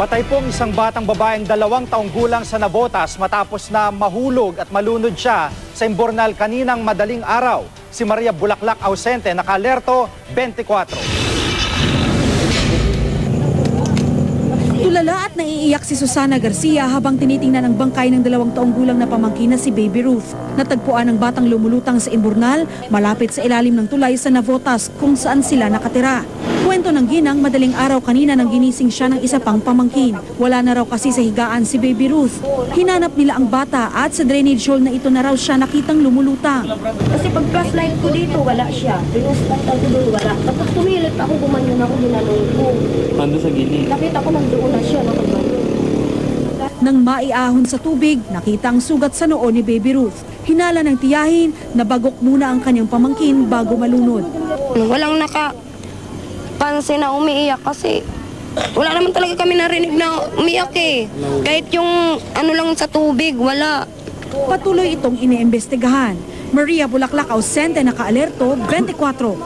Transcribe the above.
Patay pong isang batang babaeng dalawang taong gulang sa Navotas matapos na mahulog at malunod siya sa imbornal kaninang madaling araw. Si Maria Bulaklak ausente, naka-alerto 24. Tulala at naiiyak si Susana Garcia habang tinitingnan ang bangkay ng dalawang taong gulang na pamangkin na si Baby Ruth. Natagpuan ang batang lumulutang sa Imburnal malapit sa ilalim ng tulay sa Navotas kung saan sila nakatira. Kwento ng ginang, madaling araw kanina nang ginising siya ng isa pang pamangkin. Wala na raw kasi sa higaan si Baby Ruth. Hinanap nila ang bata at sa drainage hole na ito na raw siya nakitang lumulutang. Kasi pag flashlight ko dito, wala siya. Pinuslight ako doon, wala. Tapos tumilit ako, gumanyan ako, ginanong ko. Ando sa gilid. Nakita ko nandoon na siya. Nang maiahon sa tubig, nakita ang sugat sa noo ni Baby Ruth. Hinala ng tiyahin, nabagok muna ang kanyang pamangkin bago malunod. Walang naka pansin na umiiyak kasi wala naman talaga kami narinig na umiyak eh. Kahit yung ano lang sa tubig, wala. Patuloy itong iniimbestigahan. Maria Bulaklak Ausente, naka-alerto, 24.